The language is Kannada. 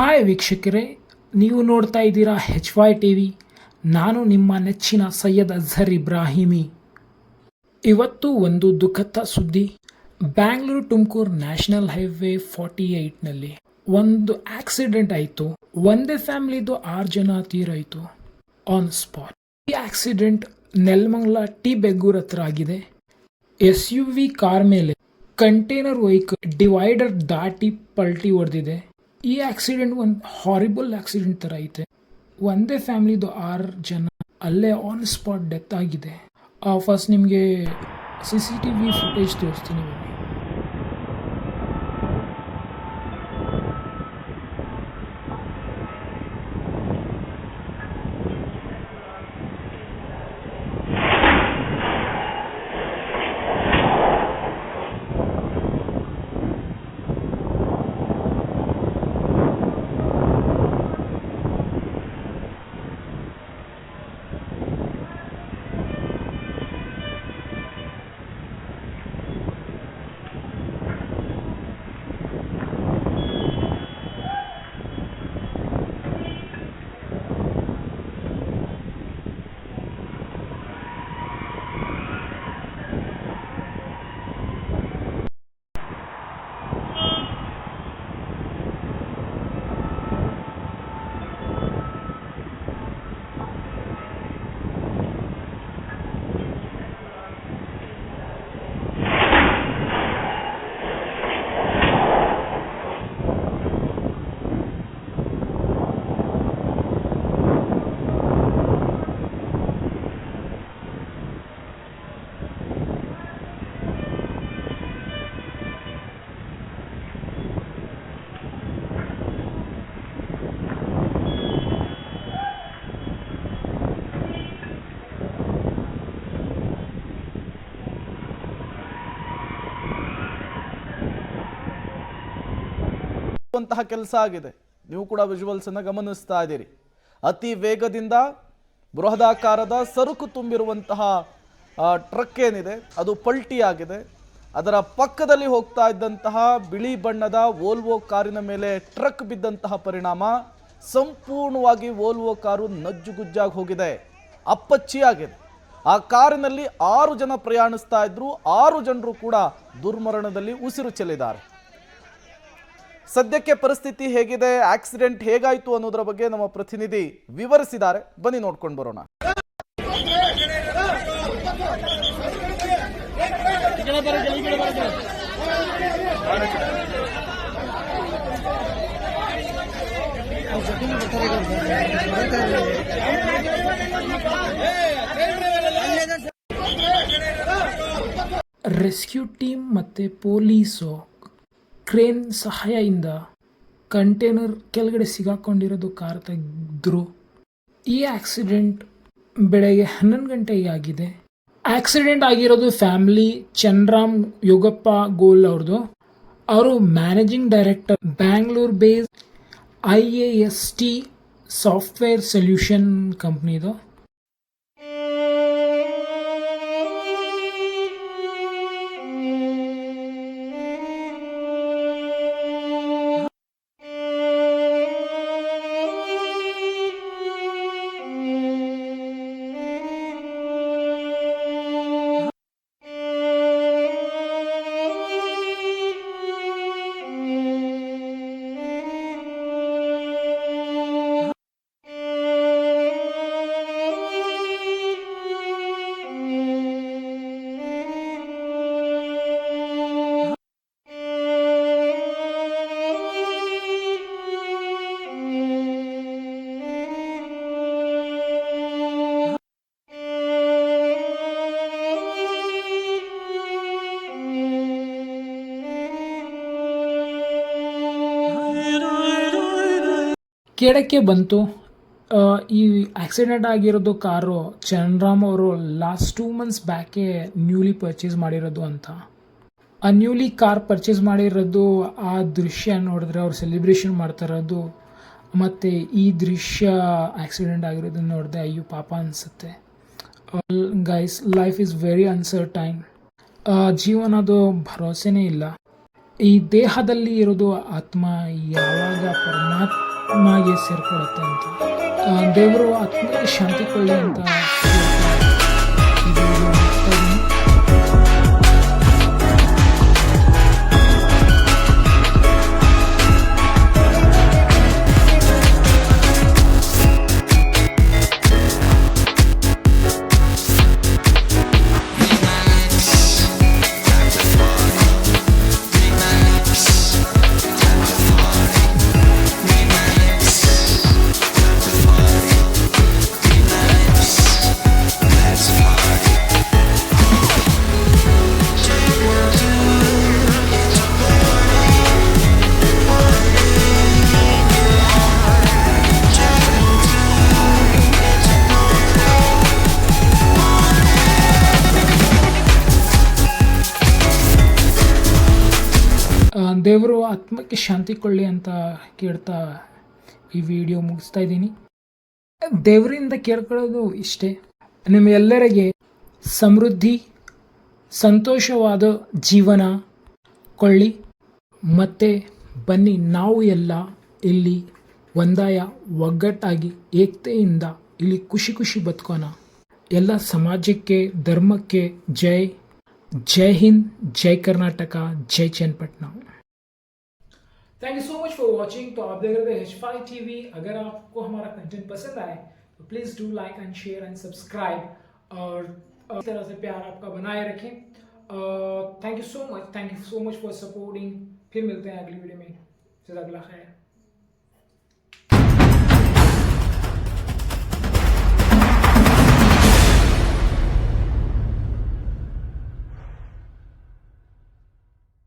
ಹಾಯ್ ವೀಕ್ಷಕರೇ, ನೀವು ನೋಡ್ತಾ ಇದ್ದೀರಾ ಹೆಚ್ ವೈ ಟಿ ವಿ ನಾನು ನಿಮ್ಮ ನೆಚ್ಚಿನ ಸೈಯದ್ ಅಜರ್ ಇಬ್ರಾಹಿಮಿ. ಇವತ್ತು ಒಂದು ದುಃಖದ ಸುದ್ದಿ. Bangalore Tumakuru national highway forty ಏಯ್ಟ್ನಲ್ಲಿ ಒಂದು ಆಕ್ಸಿಡೆಂಟ್ ಆಯಿತು. ಒಂದೇ ಫ್ಯಾಮಿಲಿದು ಆರು ಜನ ತೀರಾಯಿತು. ಆನ್ ಸ್ಪಾಟ್ ಈ ಆಕ್ಸಿಡೆಂಟ್ ನೆಲ್ಮಂಗ್ಲ ಟಿ ಬೆಗ್ಗೂರ್ ಹತ್ರ ಆಗಿದೆ. ಎಸ್ ಯು ವಿ ಕಾರ್ ಮೇಲೆ ಕಂಟೈನರ್ ವೆಹಿಕಲ್ ಡಿವೈಡರ್ ದಾಟಿ ಪಲ್ಟಿ ಹೊಡೆದಿದೆ. ಈ ಆಕ್ಸಿಡೆಂಟ್ ಒಂದು ಹಾರಿಬಲ್ ಆಕ್ಸಿಡೆಂಟ್ ಥರ ಐತೆ. ಒಂದೇ ಫ್ಯಾಮಿಲಿದು ಆರು ಜನ ಅಲ್ಲೇ ಆನ್ ಸ್ಪಾಟ್ ಡೆತ್ ಆಗಿದೆ. ಫಸ್ಟ್ ನಿಮಗೆ C C T V footage ತೋರಿಸ್ತೀನಿ ಬನ್ನಿ. ಮಾಡುವಂತಹ ಕೆಲಸ ಆಗಿದೆ. ನೀವು ಕೂಡ ವಿಜುವಲ್ಸ್ ಅನ್ನ ಗಮನಿಸ್ತಾ ಇದ್ದೀರಿ. ಅತಿ ವೇಗದಿಂದ ಬೃಹದಾಕಾರದ ಸರಕು ತುಂಬಿರುವಂತಹ ಟ್ರಕ್ ಏನಿದೆ, ಅದು ಪಲ್ಟಿ ಆಗಿದೆ ಅದರ ಪಕ್ಕದಲ್ಲಿ ಹೋಗ್ತಾ ಇದ್ದಂತಹ ಬಿಳಿ ಬಣ್ಣದ ವೋಲ್ವೋ ಕಾರಿನ ಮೇಲೆ ಟ್ರಕ್ ಬಿದ್ದಂತಹ ಪರಿಣಾಮ ಸಂಪೂರ್ಣವಾಗಿ ವೋಲ್ವೋ ಕಾರು ನಜ್ಜುಗುಜ್ಜಾಗಿ ಹೋಗಿದೆ. ಅಪ್ಪಚ್ಚಿ ಆಗಿದೆ ಆ ಕಾರಿನಲ್ಲಿ ಆರು ಜನ ಪ್ರಯಾಣಿಸ್ತಾ ಇದ್ರು ಆರು ಜನರು ಕೂಡ ದುರ್ಮರಣದಲ್ಲಿ ಉಸಿರು ಚೆಲ್ಲಿದ್ದಾರೆ. ಸದ್ಯಕ್ಕೆ ಪರಿಸ್ಥಿತಿ ಹೇಗಿದೆ ಆಕ್ಸಿಡೆಂಟ್ ಹೇಗಾಯಿತು ಅನ್ನೋದರ ಬಗ್ಗೆ ನಮ್ಮ ಪ್ರತಿನಿಧಿ ವಿವರಿಸಿದ್ದಾರೆ. ಬನ್ನಿ ನೋಡ್ಕೊಂಡು ಬರೋಣ. ರೆಸ್ಕ್ಯೂ ಟೀಮ್ ಮತ್ತು ಪೊಲೀಸು ಕ್ರೇನ್ ಸಹಾಯದಿಂದ ಕಂಟೇನರ್ ಕೆಳಗಡೆ ಸಿಗಾಕೊಂಡಿರೋದು ಕಾರ್ ತೆಗೆದ್ರು ಈ ಆಕ್ಸಿಡೆಂಟ್ ಬೆಳಗ್ಗೆ ಹನ್ನೊಂದು ಗಂಟೆಗೆ ಆಗಿದೆ. ಆಕ್ಸಿಡೆಂಟ್ ಆಗಿರೋದು ಫ್ಯಾಮಿಲಿ, ಚಂದ್ರಾಮ್, ಯೋಗಪ್ಪ, ಗೋಲ್ ಅವ್ರದ್ದು ಅವರು managing director, Bangalore base I A S T software solution ಕಂಪ್ನಿದು. ಕೇಳಕ್ಕೆ ಬಂತು. ಈ ಆಕ್ಸಿಡೆಂಟ್ ಆಗಿರೋದು ಕಾರು ಚಂದ್ರಾಮ್ ಅವರು ಲಾಸ್ಟ್ ಟೂ ಮಂತ್ಸ್ ಬ್ಯಾಕೆ ನ್ಯೂಲಿ ಪರ್ಚೇಸ್ ಮಾಡಿರೋದು ಅಂತ. ಆ ನ್ಯೂಲಿ ಕಾರ್ ಪರ್ಚೇಸ್ ಮಾಡಿರೋದು, ಆ ದೃಶ್ಯ ನೋಡಿದ್ರೆ ಅವ್ರು ಸೆಲೆಬ್ರೇಷನ್ ಮಾಡ್ತಾ ಇರೋದು ಮತ್ತು ಈ ದೃಶ್ಯ ಆಕ್ಸಿಡೆಂಟ್ ಆಗಿರೋದನ್ನ ನೋಡಿದೆ ಅಯ್ಯೋ ಪಾಪ ಅನಿಸುತ್ತೆ. Guys life is very uncertain ಜೀವನದು ಭರವಸೆನೇ ಇಲ್ಲ. ಈ ದೇಹದಲ್ಲಿ ಇರೋದು ಆತ್ಮ ಯಾವಾಗ ಪರಮಾತ್ಮ ಆತ್ಮಗೆ ಸೇರ್ಕೊಡುತ್ತೆ ಅಂತ. ದೇವರು ಆತ್ಮಕ್ಕೆ ಶಾಂತಿ ಕೊಡಲಿ ಅಂತ ದೇವರು ಆತ್ಮಕ್ಕೆ ಶಾಂತಿ ಕೊಳ್ಳಿ ಅಂತ ಕೇಳ್ತಾ ಈ ವಿಡಿಯೋ ಮುಗಿಸ್ತಾ ಇದ್ದೀನಿ. ದೇವರಿಂದ ಕೇಳ್ಕೊಳ್ಳೋದು ಇಷ್ಟೇ. ನಿಮ್ಮೆಲ್ಲರಿಗೆ ಸಮೃದ್ಧಿ, ಸಂತೋಷವಾದ ಜೀವನ ಕೊಳ್ಳಿ ಮತ್ತೆ ಬನ್ನಿ, ನಾವು ಎಲ್ಲ ಇಲ್ಲಿ ಒಂದಾಯ ಒಗ್ಗಟ್ಟಾಗಿ ಏಕತೆಯಿಂದ ಇಲ್ಲಿ ಖುಷಿ ಖುಷಿ ಬದುಕೋಣ. ಎಲ್ಲ ಸಮಾಜಕ್ಕೆ, ಧರ್ಮಕ್ಕೆ ಜೈ. ಜೈ ಹಿಂದ್, ಜೈ ಕರ್ನಾಟಕ, ಜೈ Channapatna. Thank you so much for watching तो आप देख रहे हैं एच फाइव टीवी अगर आपको हमारा कंटेंट पसंद आए तो please do like and share and subscribe और इस तरह से प्यार आपका बनाए रखें। Thank you so much thank you so much for supporting फिर मिलते हैं अगली वीडियो में. जजाकल्ला खैर.